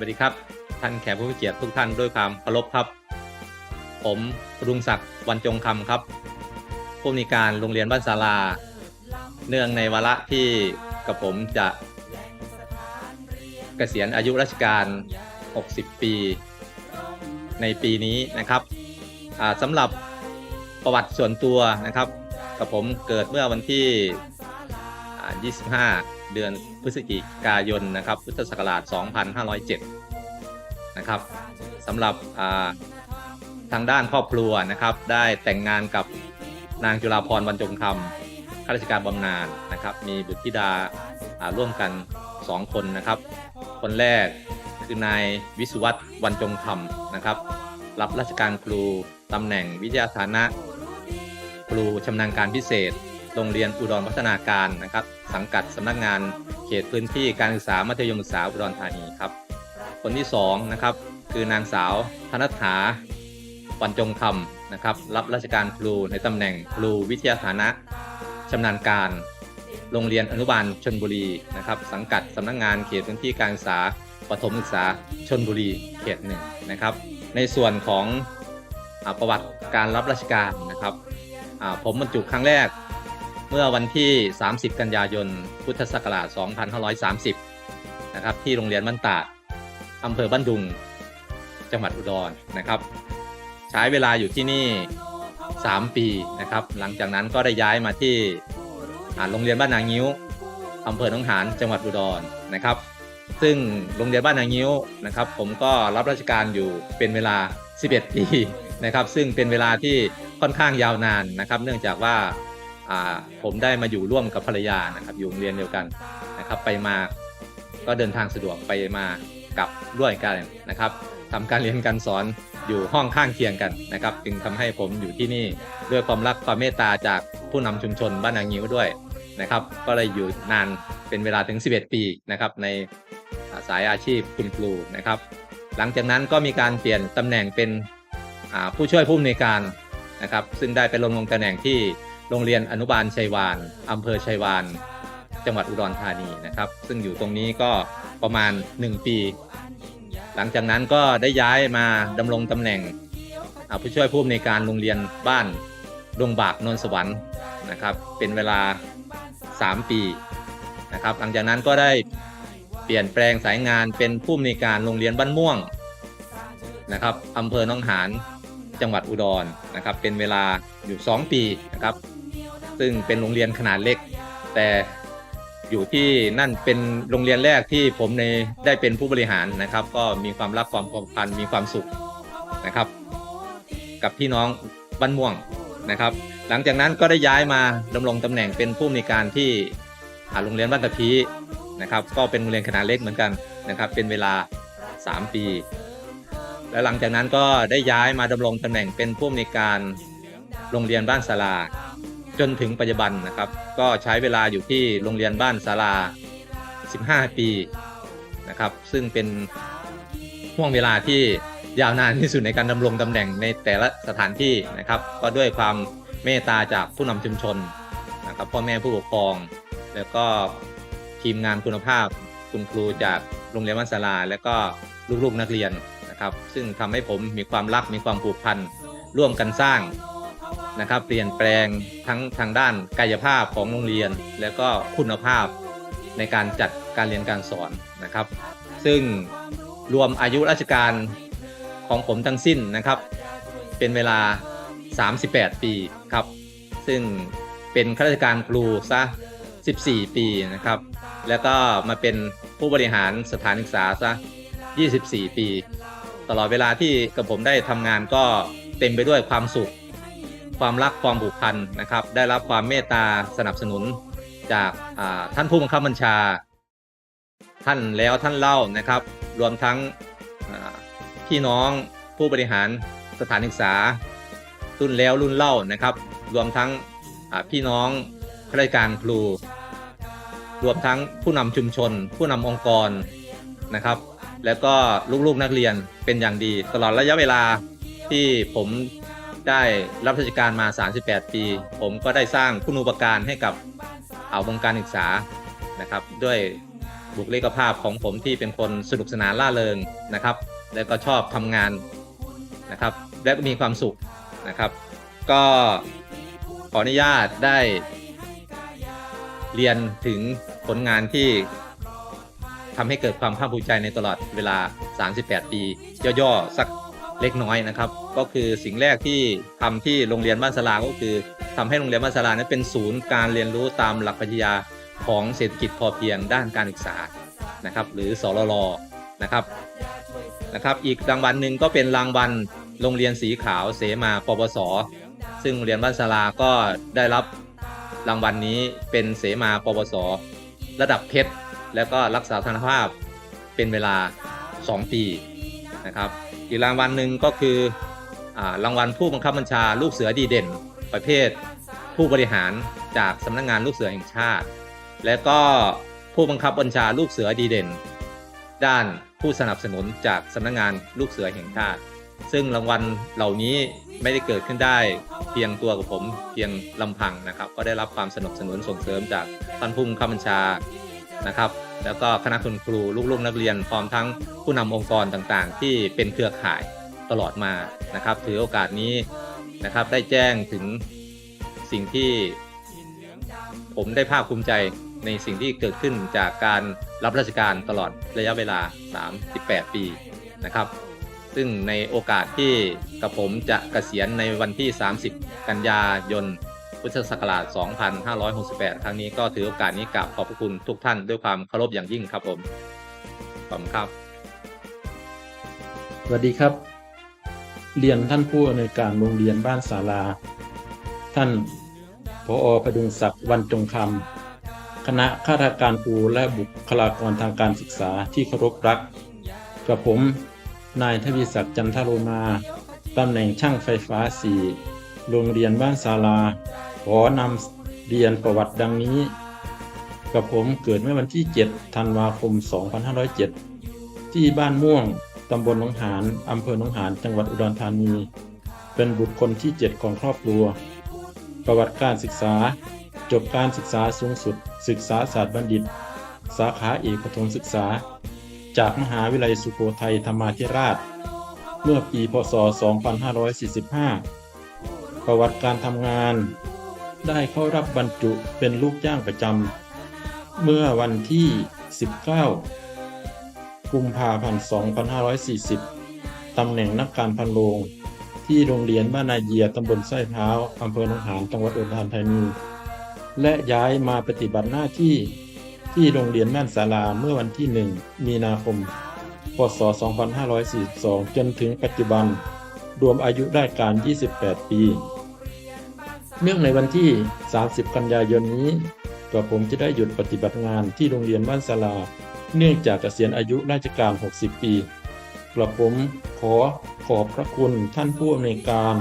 วัสดีครับ ท่านแขกผู้มีเกียรติทุกท่านด้วยความเคารพครับ ผมรุงศักดิ์วันจงคำครับผู้อำนวยการโรงเรียนบ้านศาลา เนื่องในวาระที่กับผมจะเกษียณอายุราชการ 60 ปี ในปีนี้นะครับสำหรับประวัติส่วนตัวนะครับ กับผมเกิดเมื่อวันที่ 25 เดือนพฤศจิกายนนะครับ พุทธศักราช 2507 นะครับสำหรับทางด้านครอบครัวนะครับ ได้แต่งงานกับนางจุฬาพรบรรจงคำข้าราชการบำนาญนะครับ มีบุตรธิดาร่วมกัน 2 คนนะครับ คนแรกคือนายวิสุวัตรบรรจงคำนะครับ รับราชการครูตำแหน่งวิทยาฐานะ ครูชำนาญการพิเศษ รงเรียนอุดรพัฒนาการนะครับ สังกัดสำนักงานเขตพื้นที่การศึกษามัธยมศึกษาอุดรธานีครับ คนที่สองนะครับคือนางสาวธนัฐาวันจงคำนะครับ รับราชการครูในตำแหน่งครูวิทยาฐานะชำนาญการ โรงเรียนอนุบาลชนบุรีนะครับ สังกัดสำนักงานเขตพื้นที่การศึกษาปฐมศึกษาชนบุรีเขตหนึ่งนะครับ ในส่วนของอประวัติการรับราชการนะครับผมบรรจุครั้งแรก เมื่อวันที่ 30 กันยายน พุทธศักราช 2530 นะครับ ที่โรงเรียนบ้านตาดอำเภอบ้านดุง จังหวัดอุดรนะครับ ใช้เวลาอยู่ที่นี่ 3 ปีนะครับ หลังจากนั้นก็ได้ย้ายมาที่อ่าโรงเรียนบ้านนางงิ้วอำเภอหนองหานจังหวัดอุดรนะครับ ซึ่งโรงเรียนบ้านนางงิ้วนะครับ ผมก็รับราชการอยู่เป็นเวลา 11 ปีนะครับ ซึ่งเป็นเวลาที่ค่อนข้างยาวนานนะครับ เนื่องจากว่า ผมได้มาอยู่ร่วมกับภรรยานะครับ อยู่โรงเรียนเดียวกันนะครับ ไปมาก็เดินทางสะดวกไปมากับด้วยกันนะครับทำการเรียนการสอนอยู่ห้องข้างเคียงกันนะครับ จึงทำให้ผมอยู่ที่นี่ด้วยความรักความเมตตาจากผู้นำชุมชนบ้านนางงิ้วด้วยนะครับ ก็เลยอยู่นานเป็นเวลาถึง 11 ปีนะครับในสายอาชีพคุณครูนะครับ หลังจากนั้นก็มีการเปลี่ยนตำแหน่งเป็นผู้ช่วยผู้อำนวยการนะครับ ซึ่งได้ไปลงลงตำแหน่งที่ โรงเรียนอนุบาลชัยวานอำเภอชัยวาน จังหวัดอุดรธานีนะครับ ซึ่งอยู่ตรงนี้ก็ประมาณ 1 ปี หลังจากนั้นก็ได้ย้ายมาดำรงตำแหน่งผู้ช่วยผู้อำนวยการโรงเรียนบ้านดงบากนนสวรรค์นะครับ เป็นเวลา 3 ปีนะครับ หลังจากนั้นก็ได้เปลี่ยนแปลงสายงานเป็นผู้อำนวยการโรงเรียนบ้านม่วงนะครับอำเภอหนองหานจังหวัดอุดรนะครับ เป็นเวลาอยู่ 2 ปีนะครับ ซึ่งเป็นโรงเรียนขนาดเล็ก แต่อยู่ที่นั่นเป็นโรงเรียนแรกที่ผมในได้เป็นผู้บริหารนะครับ ก็มีความรักความผูกพันมีความสุขนะครับ กับพี่น้องบ้านม่วงนะครับ หลังจากนั้นก็ได้ย้ายมาดำรงตำแหน่งเป็นผู้อำนวยการที่อ่าโรงเรียนบ้านตะพีนะครับ ก็เป็นโรงเรียนขนาดเล็กเหมือนกันนะครับ เป็นเวลา 3 ปี และหลังจากนั้นก็ได้ย้ายมาดำรงตำแหน่งเป็นผู้อำนวยการโรงเรียนบ้านศาลา จนถึงปัจจุบันนะครับ ก็ใช้เวลาอยู่ที่โรงเรียนบ้านศาลา 15 ปีนะครับ ซึ่งเป็นห่วงเวลาที่ยาวนานที่สุดในการดำรงตำแหน่งในแต่ละสถานที่นะครับ ก็ด้วยความเมตตาจากผู้นำชุมชนนะครับพ่อแม่ผู้ปกครอง แล้วก็ทีมงานคุณภาพคุณครูจากโรงเรียนบ้านศาลา แล้วก็ลูกๆนักเรียนนะครับ ซึ่งทำให้ผมมีความรักมีความผูกพันร่วมกันสร้าง นะครับ เปลี่ยนแปลงทั้งทางด้านกายภาพของโรงเรียน แล้วก็คุณภาพในการจัดการเรียนการสอนนะครับ ซึ่งรวมอายุราชการของผมทั้งสิ้นนะครับ เป็นเวลา 38 ปีครับ ซึ่งเป็นข้าราชการครูซะ 14 ปีนะครับ แล้วก็มาเป็นผู้บริหารสถานศึกษาซะ 24 ปี ตลอดเวลาที่กับผมได้ทำงานก็เต็มไปด้วยความสุข ความรักความผูกพันนะครับ ได้รับความเมตตาสนับสนุนจากาท่านผู้บังคับบัญชา ท่านแล้วท่านเล่านะครับ รวมทั้งพี่น้องผู้บริหารสถานศึกษา รุ่นแล้วรุ่นเล่านะครับ รวมทั้งพี่น้องข้าราชการครู รวมทั้งผู้นำชุมชน ผู้นำองค์กรนะครับ แล้วก็ลูกๆนักเรียนเป็นอย่างดี ตลอดระยะเวลาที่ผม ได้รับราชการมา 38 ปี ผมก็ได้สร้างคุณูปการให้กับเอาวงการศึกษานะครับด้วยบุคลิกภาพของผมที่เป็นคนสนุกสนานล่าเริงนะครับ แล้วก็ชอบทำงานนะครับ และก็มีความสุขนะครับ ก็ขออนุญาตได้ เรียนถึงผลงานที่ทำให้เกิดความภาคภูมิใจในตลอดเวลา 38 ปี ย่อ ๆ สัก เล็กน้อยนะครับ ก็คือสิ่งแรกที่ทำที่โรงเรียนบ้านสลาก็คือทำให้โรงเรียนบ้านสลานั้นเป็นศูนย์การเรียนรู้ตามหลักปรัชญาของเศรษฐกิจพอเพียงด้านการศึกษานะครับ หรือสรลนะครับนะครับ อีกรางวัลหนึ่งก็เป็นรางวัลโรงเรียนสีขาวเสมาปปสซึ่งโรงเรียนบ้านสลาก็ได้รับรางวัลนนี้เป็นเสมาปปสระดับเพชรแล้วก็รักษาคุณภาพเป็นเวลา 2 ปีนะครับ อีกรางวัลหนึ่งก็คืออารางวัลผู้บังคับบัญชาลูกเสือดีเด่น ประเภท ผู้บริหารจากสำนักงานลูกเสือแห่งชาติ และก็ผู้บังคับบัญชาลูกเสือดีเด่น ด้านผู้สนับสนุนจากสำนักงานลูกเสือแห่งชาติ ซึ่งรางวัลเหล่านี้ไม่ได้เกิดขึ้นได้ เพียงตัวกับผมเพียงลำพังนะครับ ก็ได้รับความสนับสนุนส่งเสริมจากท่านผู้บังคับบัญชานะครับ แล้วก็คณะคุณครูลูกๆนักเรียนพร้อมทั้งผู้นำองค์กรต่างๆ ที่เป็นเครือข่ายตลอดมานะครับ ถือโอกาสนี้นะครับได้แจ้งถึงสิ่งที่ผมได้ภาคภูมิใจในสิ่งที่เกิดขึ้นจากการรับราชการตลอดระยะเวลา 38 ปีนะครับ ซึ่งในโอกาสที่กับผมจะเกษียณในวันที่ 30 กันยายน พุทธศักราช 2568 ครั้งนี้ก็ถือโอกาสนี้กราบขอบพระคุณทุกท่านด้วยความเคารพอย่างยิ่งครับผมขอบคุณครับ สวัสดีครับ เรียนท่านผู้อำนวยการโรงเรียนบ้านศาลา ท่านผอพดุงศักดิ์วันจงคำคณะข้าราชการครูและบุคลากรทางการศึกษาที่เคารพรัก กับผม นายทวีศักดิ์จันทโรมาตำแหน่งช่างไฟฟ้าสี่โรงเรียนบ้านศาลา ขอนำเรียนประวัติดังนี้ กับผมเกิดเมื่อวันที่ 7 ธันวาคม 2507 ที่บ้านม่วง ตำบลหนองหานอำเภอหนองหาน จังหวัดอุดรธานี เป็นบุตรคนที่ 7 ของครอบครัว ประวัติการศึกษา จบการศึกษาสูงสุด ศึกษาศาสตร์บัณฑิต สาขาเอกประถมศึกษา จากมหาวิทยาลัยสุโขทัยธรรมาธิราช เมื่อปี พศ 2545 ประวัติการทำงาน ได้เข้ารับบรรจุเป็นลูกจ้างประจำเมื่อวันที่ 19 กุมภาพันธ์ 2540 ตำแหน่งนักการพันโรงที่โรงเรียนบ้านนาเยียตำบลไส้เท้าอำเภอหนองหานจังหวัดอุดรธานี และย้ายมาปฏิบัติหน้าที่ที่โรงเรียนบ้านศาลาเมื่อวันที่ 1 มีนาคม พศ 2542 จนถึงปัจจุบัน รวมอายุได้การ 28 ปี เนื่องในวันที่ 30 กันยายนนี้กระผมจะได้หยุดปฏิบัติงานที่โรงเรียนบ้านศาลา เนื่องจากเกษียณอายุราชการ 60 ปีกระผมขอขอบพระคุณท่านผู้อำนวยการ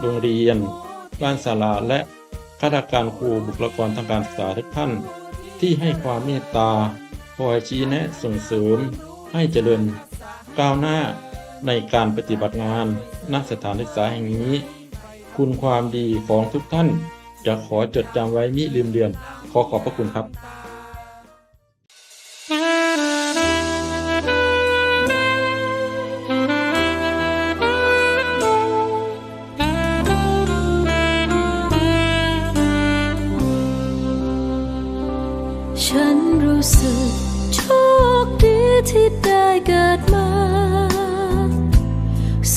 โรงเรียน บ้านศาลาและข้าราชการครูบุคลากรทางการศึกษาทุกท่าน ที่ให้ความเมตตาคอยชี้แนะส่งเสริม ให้เจริญก้าวหน้าในการปฏิบัติงานณสถานศึกษาแห่งนี้ คุณความดีของทุกท่าน จะขอจดจำไว้มิลืมเลือน ขอขอบพระคุณครับฉันรู้สึกโชคดีที่ได้เกิดมา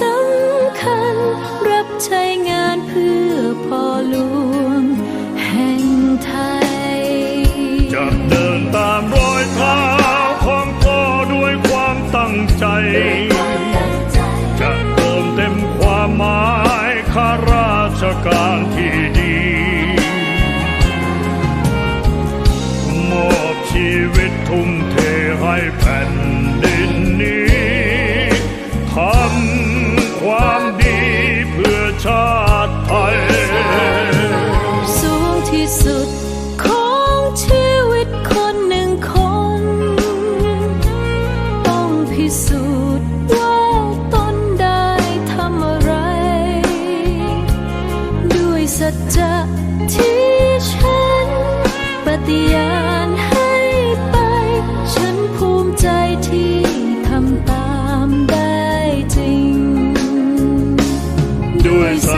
สำคัญ รับใช้งานเพื่อพ่อหลวง